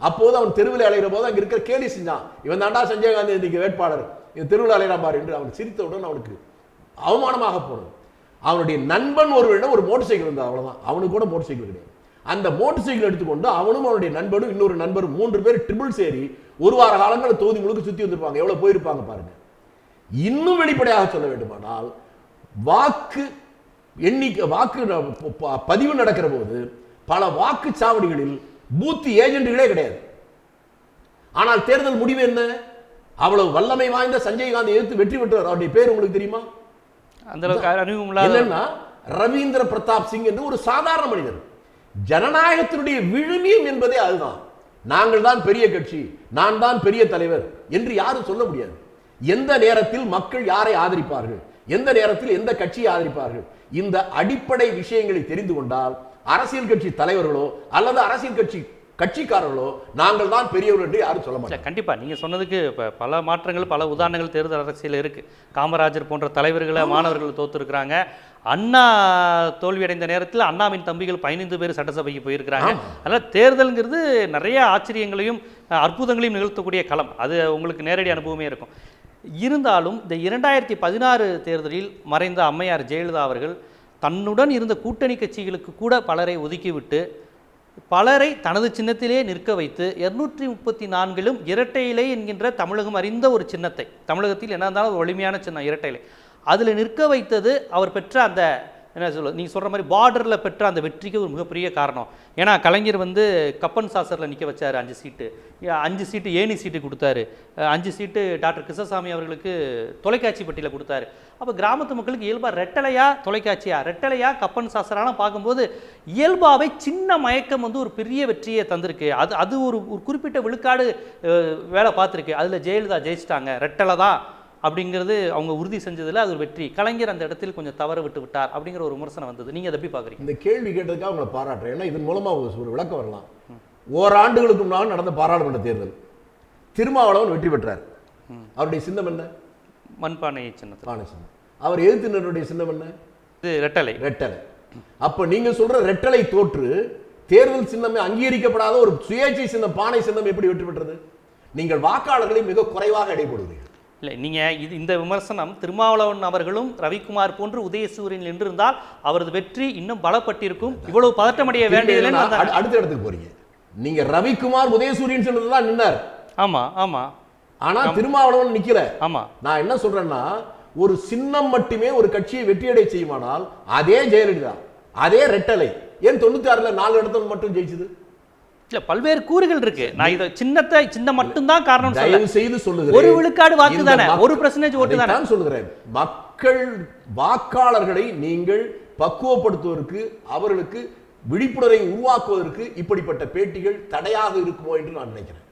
அப்போது அவன் தெருவில் அலைகிற போது அங்கே இருக்கிற கேலி செஞ்சான். இவன் தாண்டா சஞ்சய் காந்தி இன்னைக்கு வேட்பாளர். இவன் தெருவில் அலைகிறான் பாரு என்று அவன் சிரித்தவுடன் அவனுக்கு அவமானமாக போனது. அவனுடைய நண்பன் ஒருவரிடம் ஒரு மோட்டர் சைக்கிள் இருந்தது அவ்வளோதான் அவனுக்கு கூட மோட்டர் சைக்கிள் கிடையாது. அந்த மோட்டர் சைக்கிள் எடுத்துக்கொண்டு அவனும் அவனுடைய நண்பனும் இன்னொரு நண்பரும் மூன்று பேர் ட்ரிபிள் சேரி ஒரு வார காலங்கள் தொகுதி முழுக்க சுத்தி வந்திருப்பாங்க. எவ்வளவு போயிருப்பாங்க பாருங்க. இன்னும் வெளிப்படையாக சொல்ல வேண்டுமானால் வாக்கு எண்ணிக்கை வாக்கு பதிவு நடக்கிற போது பல வாக்குச்சாவடிகளில் பூத் ஏஜென்ட்டுகளே கிடையாது. ஆனால் தேர்தல் முடிவு என்ன? அவ்வளவு வல்லமை வாய்ந்த சஞ்சய் காந்தி எதிர்த்து வெற்றி பெற்றவர் அவருடைய பேர் உங்களுக்கு தெரியுமா? அந்த அளவுக்கு ரவீந்திர பிரதாப் சிங் என்று ஒரு சாதாரண மனிதர். ஜனநாயகத்தினுடைய விழுமியம் என்பதே அதுதான். நாங்கள் தான் பெரிய கட்சி நான் தான் பெரிய தலைவர் என்று யாரும் சொல்ல முடியாது. எந்த நேரத்தில் மக்கள் யாரை ஆதரிப்பார்கள்? எந்த நேரத்தில் எந்த கட்சியை ஆதரிப்பார்கள்? இந்த அடிப்படை விஷயங்களை தெரிந்து கொண்டால் அரசியல் கட்சி தலைவர்களோ அல்லது அரசியல் கட்சி கட்சிக்காரர்களோ நாங்கள் தான் பெரியவர்கள் என்று யாரும் சொல்ல இல்ல மாட்டாங்க. கண்டிப்பா. நீங்க சொன்னதுக்கு இப்ப பல மாற்றங்கள் பல உதாரணங்கள் தேர்தல் அரசியல் இருக்கு. காமராஜர் போன்ற தலைவர்களை மாணவர்கள் தோத்துருக்குறாங்க. அண்ணா தோல்வியடைந்த நேரத்தில் அண்ணாவின் தம்பிகள் பதினைந்து பேர் சட்டசபைக்கு போயிருக்கிறாங்க. அதனால தேர்தல்ங்கிறது நிறைய ஆச்சரியங்களையும் அற்புதங்களையும் நிகழ்த்தக்கூடிய களம். அது உங்களுக்கு நேரடி அனுபவமே இருக்கும். இருந்தாலும் இந்த இரண்டாயிரத்தி பதினாறு தேர்தலில் மறைந்த அம்மையார் ஜெயலலிதா அவர்கள் தன்னுடன் இருந்த கூட்டணி கட்சிகளுக்கு கூட பலரை ஒதுக்கிவிட்டு பலரை தனது சின்னத்திலே நிற்க வைத்து இருநூற்றி முப்பத்தி நான்கிலும் இரட்டை இலை என்கின்ற தமிழகம் அறிந்த ஒரு சின்னத்தை. தமிழகத்தில் என்ன இருந்தாலும் ஒரு வலிமையான சின்னம் இரட்டை இலை அதில் நிற்க வைத்தது அவர் பெற்ற அந்த என்ன சொல்ல நீங்கள் சொல்கிற மாதிரி பார்டரில் பெற்ற அந்த வெற்றிக்கு ஒரு மிகப்பெரிய காரணம். ஏன்னா கலைஞர் வந்து கப்பன் சாசரில் நிற்க வச்சார் அஞ்சு சீட்டு. அஞ்சு சீட்டு ஏணி சீட்டு கொடுத்தாரு. அஞ்சு சீட்டு டாக்டர் கிருஷ்ணசாமி அவர்களுக்கு தொலைக்காட்சி பட்டியில் கொடுத்தாரு. அப்போ கிராமத்து மக்களுக்கு இயல்பாக ரெட்டலையா தொலைக்காட்சியா? ரெட்டலையா கப்பன் சாசரான பார்க்கும்போது இயல்பாகவே சின்ன மயக்கம் வந்து ஒரு பெரிய வெற்றியை தந்திருக்கு. அது அது ஒரு ஒரு குறிப்பிட்ட விழுக்காடு வேலை பார்த்துருக்கு. அதில் ஜெயலலிதா ஜெயிச்சிட்டாங்க. ரெட்டலை தான். அப்படிங்கிறது அவங்க உறுதி செஞ்சதில் அது ஒரு வெற்றி. கலைஞர் அந்த இடத்தில் கொஞ்சம் தவற விட்டு விட்டார் அப்படிங்கிற ஒரு விமர்சனம் வந்தது. நீங்கள் அதை எப்படி பார்க்குறீங்க? இந்த கேள்வி கேட்டதுக்காக உங்களை பாராட்டுறேன். ஏன்னா இதன் மூலமா ஒரு விளக்கம் வரலாம். ஓராண்டுகளுக்கு முன்னால் நடந்த பாராளுமன்ற தேர்தல். திருமாவளவன் வெற்றி பெற்றார். அவருடைய சின்னம் என்ன? மண்பானை சின்னத்தில் ஆன சின்னம். அவர் எதிர்த்தினருடைய சின்னம் என்ன? இது ரெட்டலை. ரெட்டலை. அப்ப நீங்க சொல்ற ரெட்டலை தோற்று தேர்தல் சின்னமே அங்கீகரிக்கப்படாத ஒரு சுயேட்சை சின்னம் பானை சின்னம் எப்படி வெற்றி பெற்றது? நீங்கள் வாக்காளர்களை மிக குறைவாக இடைப்படுவீர்கள். இல்லை நீங்கள் இது இந்த விமர்சனம் திருமாவளவன் அவர்களும் ரவிக்குமார் போன்று உதயசூரியன் நின்றிருந்தால் அவரது வெற்றி இன்னும் பலப்பட்டிருக்கும். இவ்வளவு பதட்டமடைய. அடு- அடுத்த இடத்துக்கு போறீங்க. நீங்க ரவிக்குமார் உதயசூரியன் சொன்னது தான் நின்னார். ஆமா ஆமா. ஆனா திருமாவளவன் நிக்கல. ஆமா. நான் என்ன சொல்றேன்னா ஒரு சின்னம் மட்டுமே ஒரு கட்சியை வெற்றியடை செய்யுமானால் அதே ஜெயலலிதா அதே ரெட்டலை. ஏன் தொண்ணூத்தி ஆறுல நாலு இடத்துல மட்டும் ஜெயிச்சது? இல்ல பல்வேறு கூறுகள் இருக்கு. நான் இதை சின்னத்தை சின்னம் மட்டும்தான் காரணம் தயவு செய்து சொல்லுகிறேன். ஒரு விழுக்காடு வாக்கு தானே? ஒரு பெர்சன்டேஜ் ஓட்டு தானே? சொல்லுகிறேன். மக்கள் வாக்காளர்களை நீங்கள் பக்குவப்படுத்துவதற்கு அவர்களுக்கு விழிப்புணர்வை உருவாக்குவதற்கு இப்படிப்பட்ட பேட்டிகள் தடையாக இருக்குமோ என்று நான் நினைக்கிறேன்.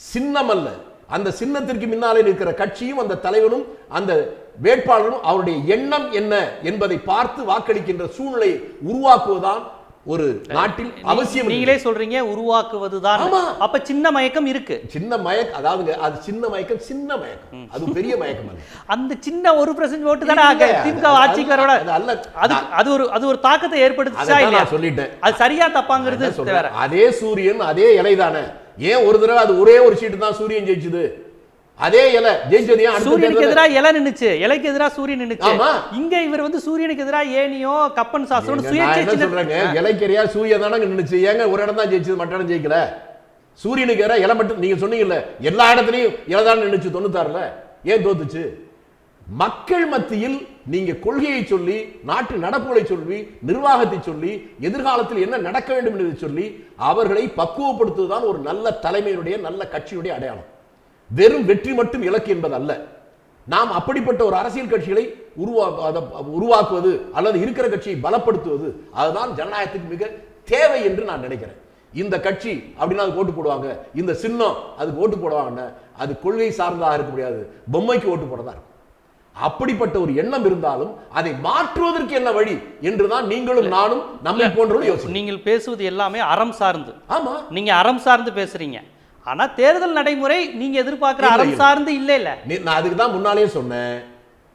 சின்னம் அல்ல. அந்த சின்னத்திற்கு முன்னாலே நிற்கிற கட்சியும் அந்த தலைவனும் அந்த வேட்பாளரும் அவருடைய எண்ணம் என்ன என்பதை பார்த்து வாக்களிக்கின்ற சூழ்நிலையை உருவாக்குவதுதான் ஒரு நாட்டில் அவசியம் நீங்களே சொல்றீங்க உருவாக்குவதுதான். ஆமா. அப்ப சின்ன மயக்கம் இருக்கு. சின்ன மயக்கம் அதாவதுங்க அது சின்ன மயக்கம் சின்ன மயக்கம். அது பெரிய மயக்கம் அந்த சின்ன ஒரு பெர்சன்ட் ஓட்டு தானே திமுக அது- ஆட்சிக்கு வரவிட அது அல்ல. அது அது ஒரு அது ஒரு தாக்கத்தை ஏற்படுத்துச்சா இல்லையா? சொல்லிட்டேன். அது சரியா தப்பாங்கிறது அதே சூரியன் அதே இலை தானே ஏன் ஒரு தடவை அது ஒரே ஒரு சீட்டு தான் சூரியன் ஜெயிச்சது? அதே இலை அடுத்த சூரியனுக்கு தேர்தல்ல? எதிரா இலை நின்னுச்சு. இலைக்கு எதிரா சூரியன் நின்னுச்சு. இங்க இவர் வந்து சூரியனுக்கு எதிரா ஏனியோ கப்பன் நான் சுயேட்சை சொல்றேங்க? இலைக்கரியா சூரியன் தானே நின்னுச்சு. ஏங்க ஒரு இடம் தான் ஜெயிச்சது மற்ற இடம் ஜெயிக்கல? சூரியனுக்கு எதிரா இலை மட்டும் நீங்க சொன்னீங்கல்ல எல்லா இடத்துலயும் இலை தான் நின்னுச்சு தொண்ணூத்தாறுல? ஏன் தோத்துச்சு? மக்கள் மத்தியில் நீங்க கொள்கையை சொல்லி நாட்டு நடப்புகளை சொல்லி நிர்வாகத்தை சொல்லி எதிர்காலத்தில் என்ன நடக்க வேண்டும் என்பதை சொல்லி அவர்களை பக்குவப்படுத்துவதுதான் ஒரு நல்ல தலைமையினுடைய நல்ல கட்சியுடைய அடையாளம். வெறும் வெற்றி மட்டும் இலக்கு என்பது அல்ல நாம் அப்படிப்பட்ட ஒரு அரசியல் கட்சிகளை உருவா அத- உருவாக்குவது அல்லது இருக்கிற கட்சியை பலப்படுத்துவது அதுதான் ஜனநாயகத்துக்கு மிக தேவை என்று நான் நினைக்கிறேன். இந்த கட்சி அப்படின்னா அதுக்கு ஓட்டு போடுவாங்க. இந்த சின்னம் அதுக்கு ஓட்டு போடுவாங்க. அது கொள்கை சார்ந்ததாக இருக்க முடியாது. பொம்மைக்கு ஓட்டு இருக்கும். அப்படிப்பட்ட ஒரு எண்ணம் இருந்தாலும் அதை மாற்றுவதற்கு என்ன வழி என்றுதான் நீங்களும் நானும் நம்மை போன்றவர்கள் யோசிக்கணும் நீங்கள் பேசுவது எல்லாமே அறம் சார்ந்து. ஆமா. நீங்க அறம் சார்ந்து பேசுறீங்க. ஆனா தேர்தல் நடைமுறை நீங்க எதிர்பார்க்கிற அறம் இல்ல. சார்ந்து இல்ல இல்ல நான் அதுக்கு தான் முன்னாலே சொன்னேன்.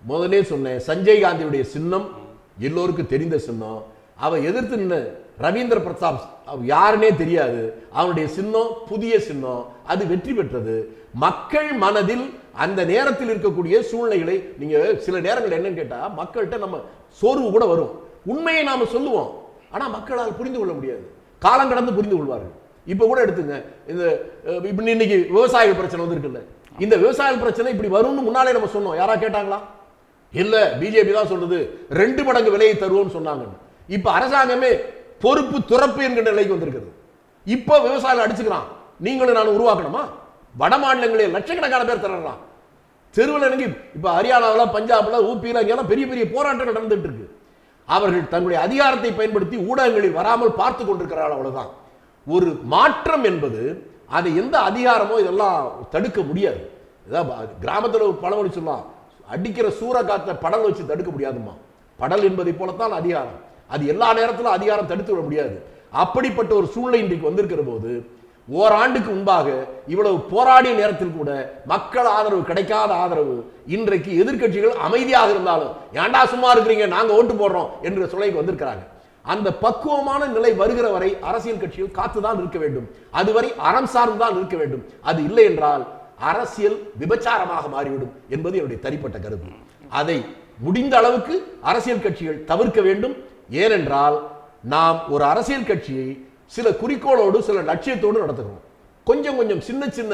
முதலே சொன்னேன். சஞ்சய் காந்தியுடைய சின்னம் எல்லோருக்கும் தெரிந்த சின்னம். அவ எதிர்த்து நின்ன ரவீந்திர பிரதாப் அவ யாருன்னே தெரியாது. அவனுடைய சின்னம் புதிய சின்னம். அது வெற்றி பெற்றது. மக்கள் மனதில் அந்த நேரத்தில் இருக்கக்கூடிய சூழ்நிலைகளை நீங்க சில நேரங்கள் என்னன்னு கேட்டா மக்கள்கிட்ட நம்ம சோர்வு கூட வரும். உண்மையை நாம சொல்லுவோம். ஆனா மக்களால் புரிந்து கொள்ள முடியாது. காலம் கடந்து புரிந்து கொள்வார்கள். இப்போ கூட எடுத்துங்க. இந்த இப்போ இன்னைக்கு விவசாயிகள் பிரச்சனை வந்திருக்குல்ல. இந்த விவசாய பிரச்சனை இப்படி வரும்னு முன்னாலே நம்ம சொன்னோம். யாரா கேட்டாங்களா? இல்லை பிஜேபி தான் சொல்றது ரெண்டு மடங்கு விலையை தருவோம்னு சொன்னாங்க இப்போ அரசாங்கமே பொறுப்பு துறப்பு என்கின்ற நிலைக்கு வந்திருக்கிறது இப்போ விவசாயிகள் அடிச்சுக்கிறான். நீங்களும் நான் உருவாக்கணுமா? வட மாநிலங்களில் லட்சக்கணக்கான பேர் தரலாம் தெருவில் எனக்கு இப்போ ஹரியானாவுல பஞ்சாப்ல ஊபியில் இங்கெல்லாம் பெரிய பெரிய போராட்டங்கள் நடந்துட்டு இருக்கு. அவர்கள் தங்களுடைய அதிகாரத்தை பயன்படுத்தி ஊடகங்களில் வராமல் பார்த்து கொண்டிருக்கிறார்கள் அவ்வளவுதான். ஒரு மாற்றம் என்பது அதை எந்த அதிகாரமோ இதெல்லாம் தடுக்க முடியாது. ஏதாவது கிராமத்தில் ஒரு பழமொழி சொல்லலாம் அடிக்கிற சூற காத்த படல் வச்சு தடுக்க முடியாதுமா படல் என்பதை போலத்தான் அதிகாரம். அது எல்லா நேரத்திலும் அதிகாரம் தடுத்து விட முடியாது. அப்படிப்பட்ட ஒரு சூழ்நிலை இன்றைக்கு வந்திருக்கிற போது ஓராண்டுக்கு முன்பாக இவ்வளவு போராடிய நேரத்தில் கூட மக்கள் ஆதரவு கிடைக்காத ஆதரவு இன்றைக்கு எதிர்க்கட்சிகள் அமைதியாக இருந்தாலும் ஏன்டா சும்மா இருக்கிறீங்க? நாங்கள் ஓட்டு போடுறோம் என்ற சொல்லைக்கு வந்திருக்கிறாங்க. அந்த பக்குவமான நிலை வருகிற வரை அரசியல் கட்சியில் காத்துதான் இருக்க வேண்டும். அதுவரை அறம் சார்ந்துதான் இருக்க வேண்டும். அது இல்லை என்றால் அரசியல் விபச்சாரமாக மாறிவிடும் என்பது என்னுடைய தனிப்பட்ட கருத்து. அதை முடிந்த அளவுக்கு அரசியல் கட்சிகள் தவிர்க்க வேண்டும். ஏனென்றால் நாம் ஒரு அரசியல் கட்சியை சில குறிக்கோளோடு சில லட்சியத்தோடு நடத்துகிறோம். கொஞ்சம் கொஞ்சம் சின்ன சின்ன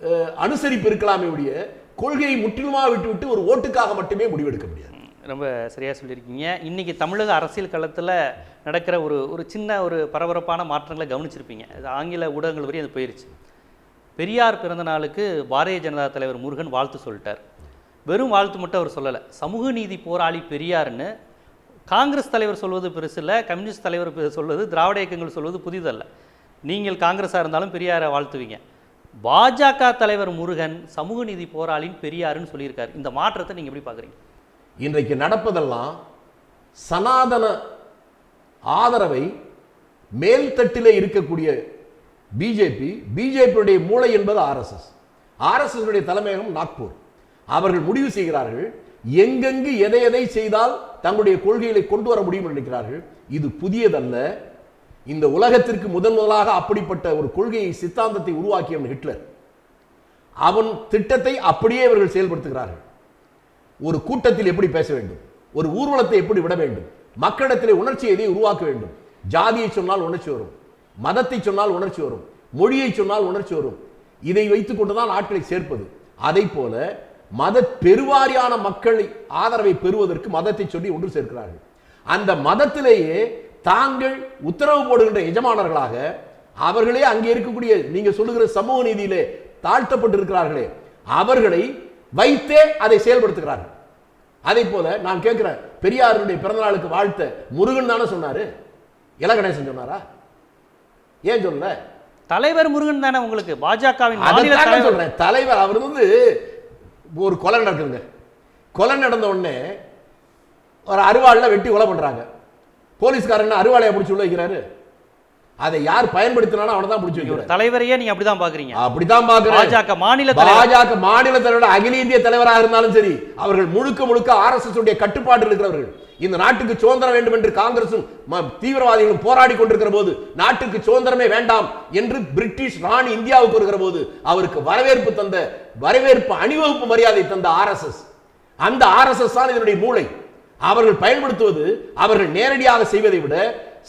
அஹ், அனுசரிப்பு இருக்கலாமே உடைய கொள்கையை முற்றிலுமாக விட்டுவிட்டு ஒரு ஓட்டுக்காக மட்டுமே முடிவெடுக்க முடியாது. ரொம்ப சரியாக சொல்லியிருக்கீங்க. இன்றைக்கி தமிழக அரசியல் களத்தில் நடக்கிற ஒரு ஒரு சின்ன ஒரு பரபரப்பான மாற்றங்களை கவனிச்சிருப்பீங்க. அது ஆங்கில ஊடகங்கள் வரையும் அது போயிருச்சு. பெரியார் பிறந்த நாளுக்கு பாரதிய ஜனதா தலைவர் முருகன் வாழ்த்து சொல்லிட்டார். வெறும் வாழ்த்து மட்டும் அவர் சொல்லலை. சமூக நீதி போராளி பெரியார்னு காங்கிரஸ் தலைவர் சொல்வது பெருசில்ல கம்யூனிஸ்ட் தலைவர் சொல்வது திராவிட இயக்கங்கள் சொல்வது புதிதல்ல. நீங்கள் காங்கிரஸாக இருந்தாலும் பெரியாரை வாழ்த்துவீங்க. பாஜக தலைவர் முருகன் சமூக நீதி போராளின் பெரியாருன்னு சொல்லியிருக்காரு. இந்த மாற்றத்தை நீங்கள் எப்படி பார்க்குறீங்க இன்றைக்கு நடப்பதெல்லாம் சனாதன ஆதரவை மேல்தட்டிலே இருக்கக்கூடிய பிஜேபி பிஜேபியுடைய மூளை என்பது ஆர்எஸ்எஸ். ஆர்எஸ்எஸ் தலைமையகம் நாக்பூர். அவர்கள் முடிவு செய்கிறார்கள் எங்கெங்கு எதை எதை செய்தால் தங்களுடைய கொள்கைகளை கொண்டு வர முடியும் நினைக்கிறார்கள். இது புதியதல்ல. இந்த உலகத்திற்கு முதன் முதலாக அப்படிப்பட்ட ஒரு கொள்கையை சித்தாந்தத்தை உருவாக்கியவன் ஹிட்லர். அவன் திட்டத்தை அப்படியே இவர்கள் செயல்படுத்துகிறார்கள். ஒரு கூட்டத்தில் எப்படி பேச வேண்டும்? ஒரு ஊர்வலத்தை எப்படி விட வேண்டும்? மக்களிடத்திலே உணர்ச்சி எதை உருவாக்க வேண்டும்? ஜாதியை சொன்னால் உணர்ச்சி வரும். மதத்தை சொன்னால் உணர்ச்சி வரும். மொழியை சொன்னால் உணர்ச்சி வரும். இதை வைத்துக் கொண்டுதான் ஆட்களை சேர்ப்பது. அதை போல மத பெருவாரியான மக்களை ஆதரவை பெறுவதற்கு மதத்தை சொல்லி ஒன்று சேர்க்கிறார்கள். அந்த மதத்திலேயே தாங்கள் உத்தரவு போடுகின்ற எஜமானர்களாக அவர்களே அங்கே இருக்கக்கூடிய நீங்க சொல்லுகிற சமூக நீதியிலே தாழ்த்தப்பட்டிருக்கிறார்களே அவர்களை வைத்தே அதை செயல்படுத்துகிறார்கள். அதே போல நான் கேட்கிறேன் பெரியாருடைய பிறந்த நாளுக்கு வாழ்த்த முருகன் தானே சொன்னாரு? இலகணேசன் சொன்னாரா? ஏன் சொல்லல? தலைவர் முருகன் தானே உங்களுக்கு? பாஜகவின் சொல்றேன். தலைவர் அவர் வந்து ஒரு கொலை நடக்குதுங்க. கொலை நடந்த உடனே ஒரு அருவாள்ல வெட்டி கொலை பண்றாங்க. போலீஸ்காரன் அருவாளைய பிடிச்சி உள்ள வைக்கிறாரு? அதை யார் பயன்படுத்தினாலும் அவனை தான் பிடிச்சி ஒரு வைக்கிறார் தலைவரையே நீங்க அப்படிதான் பாக்குறீங்க. அப்படித்தான் பாக்குறேன். பாஜக மாநில பாஜக மாநில தலைவர் அகில இந்திய தலைவராக இருந்தாலும் சரி அவர்கள் முழுக்க முழுக்க ஆர்எஸ்எஸ் உடைய கட்டுப்பாட்டில் இருக்கிறவர்கள். இந்த நாட்டுக்கு சுதந்திரம் வேண்டும் என்று காங்கிரசும் தீவிரவாதிகளும் போராடி கொண்டிருக்கிற போது நாட்டுக்கு சுதந்திரமே வேண்டாம் என்று பிரிட்டிஷ் ராணி இந்தியாவுக்கு வருகிற போது அவருக்கு வரவேற்பு தந்த வரவேற்பு அணிவகுப்பு மரியாதை தந்த ஆர்எஸ்எஸ். அந்த ஆர்எஸ்எஸ் தான் இதனுடைய மூளை. அவர்கள் பயன்படுத்துவது அவர்கள் நேரடியாக செய்வதை விட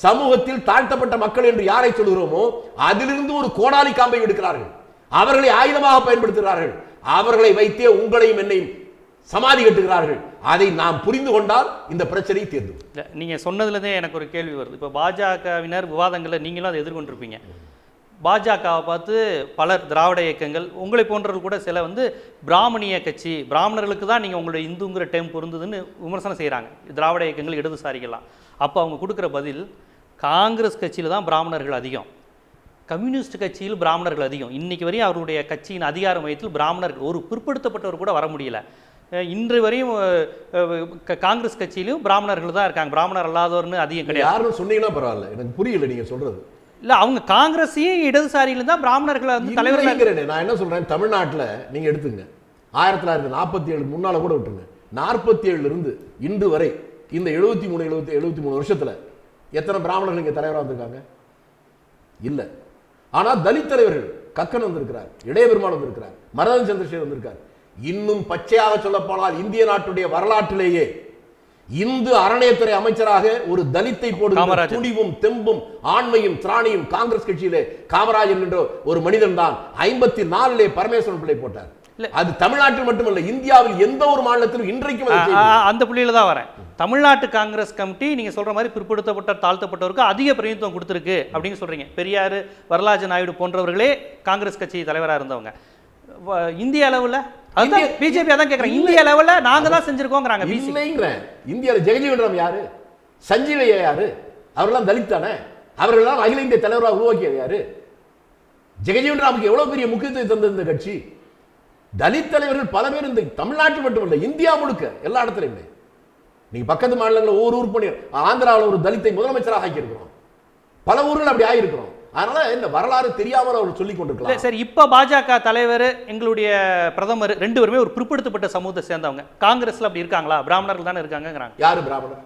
சமூகத்தில் தாழ்த்தப்பட்ட மக்கள் என்று யாரை சொல்கிறோமோ அதிலிருந்து ஒரு கோடாலி காம்பை எடுக்கிறார்கள். அவர்களை ஆயுதமாக பயன்படுத்துகிறார்கள். அவர்களை வைத்தே உங்களையும் என்னையும் சமாதி கட்டுகிறார்கள். அதை நாம் புரிந்து கொண்டால் இந்த பிரச்சனை தீர்ந்து இல்ல, நீங்க சொன்னதுலேருந்தே எனக்கு ஒரு கேள்வி வருது. இப்போ பாஜகவினர் விவாதங்களை நீங்களும் அதை எதிர்கொண்டிருப்பீங்க. பாஜகவை பார்த்து பலர் திராவிட இயக்கங்கள் உங்களை போன்றவர்கள் கூட சில வந்து பிராமணிய கட்சி பிராமணர்களுக்கு தான் நீங்கள் உங்களுடைய இந்துங்கிற டேம் பொருந்ததுன்னு விமர்சனம் செய்கிறாங்க திராவிட இயக்கங்கள் இடதுசாரிகள்லாம். அப்போ அவங்க கொடுக்குற பதில் காங்கிரஸ் கட்சியில் தான் பிராமணர்கள் அதிகம். கம்யூனிஸ்ட் கட்சியில் பிராமணர்கள் அதிகம். இன்னைக்கு வரையும் அவருடைய கட்சியின் அதிகார மையத்தில் பிராமணர்கள் ஒரு பிற்படுத்தப்பட்டவர் கூட வர முடியல. இன்று வரையும் காங்கிரஸ் கட்சியிலும் பிராமணர்கள் தான் இருக்காங்க. பிராமணர் அல்லாதவர்னு அதிகம் கிடையாது. யாருன்னு சொன்னீங்கன்னா பரவாயில்ல. எனக்கு புரியல நீங்க சொல்றது. இல்ல அவங்க காங்கிரஸையும் இடதுசாரியிலும் தான் பிராமணர்களை வந்து தலைவர்கள். நான் என்ன சொல்றேன்? தமிழ்நாட்டுல நீங்க எடுத்துங்க. ஆயிரத்தி தொள்ளாயிரத்தி நாற்பத்தி ஏழு முன்னால கூட விட்டுருங்க. நாற்பத்தி ஏழுல இருந்து இன்று வரை இந்த எழுபத்தி மூணு எழுபத்தி எழுபத்தி மூணு வருஷத்துல எத்தனை பிராமணர்கள் இங்க தலைவரா வந்திருக்காங்க இல்ல ஆனா தலித் தலைவர்கள் கக்கன் வந்திருக்கிறார் இளைய பெருமாள் வந்திருக்கிறார் மரதன் சந்திரசேகர் வந்திருக்கார் இன்னும் பச்சையாக சொல்ல போனால் இந்திய நாட்டுடைய வரலாற்றிலேயே இந்து அறநிலையத்துறை அமைச்சராக ஒரு தலித்தை போடுகிற காமராஜர். துணிவும் தெம்பும் ஆண்மையும் திராணியும் காங்கிரஸ் கட்சியிலே காமராஜன் என்ற ஒரு மனிதன் தான் ஐம்பத்தி நாலிலே பரமேஸ்வரன் பிள்ளை போட்டார். அது தமிழ்நாட்டில் மட்டுமல்ல இந்தியாவில் எந்த ஒரு மாநிலத்திலும் இன்றைக்கும் அந்த புள்ளியில தான் வரேன். தமிழ்நாட்டு காங்கிரஸ் கமிட்டி நீங்க சொல்ற மாதிரி பிற்படுத்தப்பட்ட தாழ்த்தப்பட்டவருக்கு அதிக பிரதிநிதித்துவம் கொடுத்துருக்கு அப்படின்னு சொல்றீங்க. பெரியார் வரலாஜ நாயுடு போன்றவர்களே காங்கிரஸ் கட்சி தலைவரா இருந்தவங்க. இந்திய அளவுல? இந்திய- பிஜேபி அதான் கேக்குறேன் இந்திய அளவுல நாங்க தான் செஞ்சிருக்கோங்கிறாங்க இல்லைங்கிறேன். இந்தியாவில் ஜெகஜீவன் ராம் யாரு? சஞ்சீவையா யாரு? அவரெல்லாம் தலித் தானே? அவர்கள்லாம் அகில இந்திய தலைவராக உருவாக்கியது யாரு? ஜெகஜீவன் ராமுக்கு எவ்வளவு பெரிய முக்கியத்துவம் தந்தது இந்த கட்சி? தலித் தலைவர்கள் பல பேர் இந்த தமிழ்நாட்டில் மட்டுமல்ல இந்தியா முழுக்க எல்லா இடத்துலையுமே. நீங்க பக்கத்து மாநிலங்களில் ஒவ்வொரு ஊர் பண்ணி ஆந்திராவில் ஒரு தலித்தை முதலமைச்சராக ஆக்கியிருக்கிறோம். பல ஊர்கள் அப்படி ஆகியிருக்கிறோம். அதனால இந்த வரலாறு தெரியாமல் அவர் இல்ல கொண்டிருக்கலாம். சரி இப்போ பாஜக தலைவர் எங்களுடைய பிரதமர் ரெண்டு பேருமே ஒரு பிற்படுத்தப்பட்ட சமூகத்தை சேர்ந்தவங்க. காங்கிரஸ்ல அப்படி இருக்காங்களா? பிராமணர்கள் தானே இருக்காங்கங்கிறாங்க. யாரு பிராமணர்?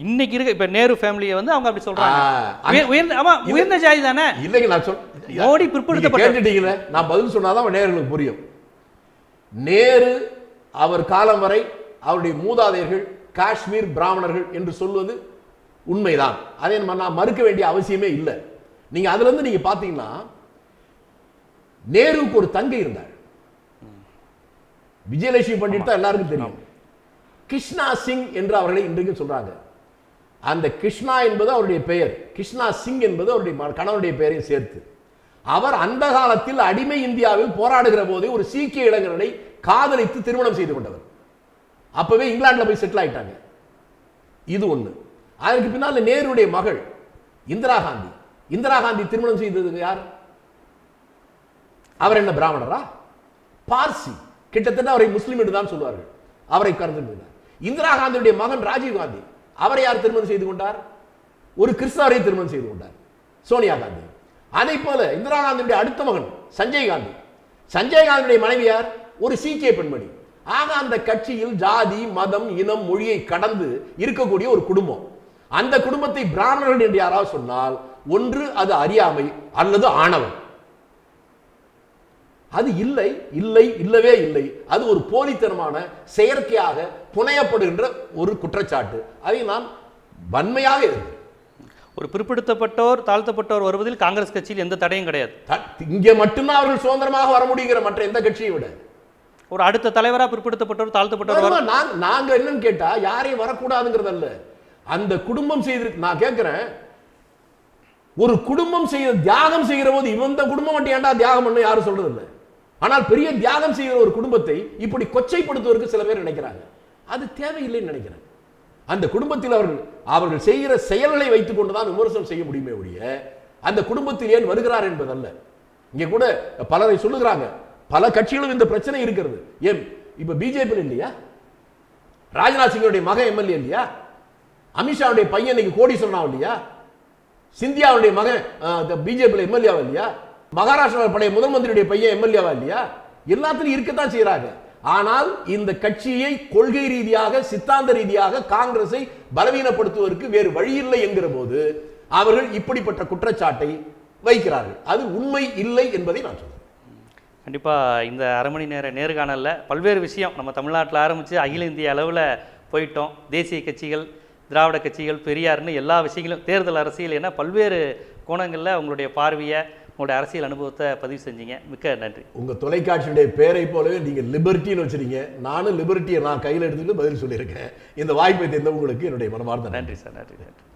இன்னைக்கு இருக்க இப்ப நேரு ஃபேமிலியை வந்து அவங்க அப்படி சொல்றாங்க. உயர்ந்த ஆமா உயர்ந்த ஜாதி தானே? இல்லைங்க நான் சொல் மோடி பிற்படுத்தப்பட்ட கேட்டுட்டீங்களே நான் பதில் சொன்னாதான் நேர்களுக்கு புரியும். நேரு அவர் காலம் வரை அவருடைய மூதாதையர்கள் காஷ்மீர் பிராமணர்கள் என்று சொல்வது உண்மைதான். அதை நான் மறுக்க வேண்டிய அவசியமே இல்லை. நீங்க அதுல இருந்து நீங்க பாத்தீங்கன்னா நேருவுக்கு ஒரு தங்கை இருந்தாள் விஜயலட்சுமி பண்டிட் தான் எல்லாருக்கும் தெரியும். கிருஷ்ணா சிங் என்று அவர்களை இன்றைக்கு சொல்றாங்க. அந்த கிருஷ்ணா என்பது அவருடைய பெயர். கிருஷ்ணா சிங் என்பது அவருடைய ம- கணவனுடைய பெயரையும் சேர்த்து. அவர் அந்த காலத்தில் அடிமை இந்தியாவில் போராடுகிற போதே ஒரு சீக்கிய இளைஞனை காதலித்து திருமணம் செய்து கொண்டவர். அப்பவே இங்கிலாந்துல போய் செட்டில் ஆயிட்டாங்க. இது ஒன்று அதற்கு பின்னால் நேருடைய மகள் இந்திரா காந்தி. இந்திரா காந்தி திருமணம் செய்தது யார்? அவர் என்ன பிராமணரா? பார்சி. கிட்டத்தட்ட அவரை முஸ்லீம் என்று தான் சொல்வார்கள். அவரை கருந்து இந்திரா காந்தியுடைய மகன் ராஜீவ் காந்தி. அவரை யார் திருமணம் செய்து கொண்டார்? ஒரு கிறிஸ்தவரை திருமணம் செய்து கொண்டார். சோனியா காந்தி. அதே போல இந்திரா காந்தியுடைய அடுத்த மகன் சஞ்சய் காந்தி. சஞ்சய் காந்தியுடைய மனைவியார் ஒரு சீக்கிய பெண்மணி. ஆக அந்த கட்சியில் ஜாதி மதம் இனம் மொழியை கடந்து இருக்கக்கூடிய ஒரு குடும்பம். அந்த குடும்பத்தை பிராமணர்கள் என்று யாராவது சொன்னால் ஒன்று அது அறியாமை அல்லது ஆணவம். அது இல்லை இல்லை இல்லவே இல்லை. அது ஒரு போலித்தனமான செயற்கையாக புனையப்படுகின்ற ஒரு குற்றச்சாட்டு. அதை நான் வன்மையாக எதிர்க்கிறேன் ஒரு பிற்படுத்தப்பட்டோர் தாழ்த்தப்பட்டோர் வருவதில் காங்கிரஸ் கட்சியில் எந்த தடையும் கிடையாது. இங்கே மட்டும்தான் அவர்கள் சுதந்திரமாக வர முடியுங்கிற மற்ற எந்த கட்சியை விட. ஒரு அடுத்த தலைவரா பிற்படுத்தப்பட்டோர் தாழ்த்தப்பட்டோர் வர- ஆமா, நாங்க- நாங்க என்னன்னு கேட்டா யாரையும் வரக்கூடாதுங்கிறது அல்ல. அந்த குடும்பம் செய்திருக்கு நான் கேட்கிறேன் ஒரு குடும்பம் செய்ய தியாகம் செய்கிற போது இவன் குடும்பம் மட்டும் ஏன்டா தியாகம் பண்ண யாரும் சொல்றது இல்லை. ஆனால் பெரிய தியாகம் செய்கிற ஒரு குடும்பத்தை இப்படி கொச்சைப்படுத்துவதற்கு சில பேர் நினைக்கிறாங்க. அது தேவையில்லைன்னு நினைக்கிறேன் அந்த குடும்பத்தில் அவர்கள் அவர்கள் செய்கிற செயல்களை வைத்துக் கொண்டுதான் விமர்சனம் செய்ய முடியுமே ஒழிய அந்த குடும்பத்தில் ஏன் வருகிறார் என்பதல்ல. இங்க கூட பலரை சொல்லுகிறாங்க பல கட்சிகளும் இந்த பிரச்சனை இருக்கிறது. ஏன் இப்ப பிஜேபி இல்லையா? ராஜ்நாத் சிங்குடைய மகன் எம்எல்ஏ இல்லையா? அமித்ஷாவுடைய பையன் இன்னைக்கு கோடீஸ்வரனா இல்லையா? சிந்தியாவுடைய மகன் பிஜேபியில் எம்எல்ஏவா இல்லையா? மகாராஷ்டிரா பழைய முதல் மந்திரியுடைய பையன் எம்எல்ஏவா இல்லையா? எல்லாத்திலும் இருக்கத்தான் செய்யறாங்க ஆனால் இந்த கட்சியை கொள்கை ரீதியாக சித்தாந்த ரீதியாக காங்கிரஸை பலவீனப்படுத்துவதற்கு வேறு வழியில்லை என்கிற போது அவர்கள் இப்படிப்பட்ட குற்றச்சாட்டை வைக்கிறார்கள். அது உண்மை இல்லை என்பதை நான் சொல்றேன். கண்டிப்பாக இந்த அரை மணி நேர நேர்காணலில் பல்வேறு விஷயம் நம்ம தமிழ்நாட்டில் ஆரம்பித்து அகில இந்திய அளவில் போயிட்டோம். தேசிய கட்சிகள் திராவிட கட்சிகள் பெரியார்னு எல்லா விஷயங்களும் தேர்தல் அரசியல் என பல்வேறு கோணங்களில் உங்களுடைய பார்வையை உங்களுடைய அரசியல் அனுபவத்தை பதிவு செஞ்சீங்க. மிக்க நன்றி. உங்க தொலைக்காட்சியுடைய பேரை போலவே நீங்க லிபர்ட்டின்னு வச்சிருக்கீங்க. நானும் லிபர்ட்டியை நான் கையில் எடுத்துட்டு பதில் சொல்லியிருக்கேன். இந்த வாய்ப்பை தந்த உங்களுக்கு என்னுடைய மனமார்ந்த நன்றி. நன்றி சார் நன்றி நன்றி.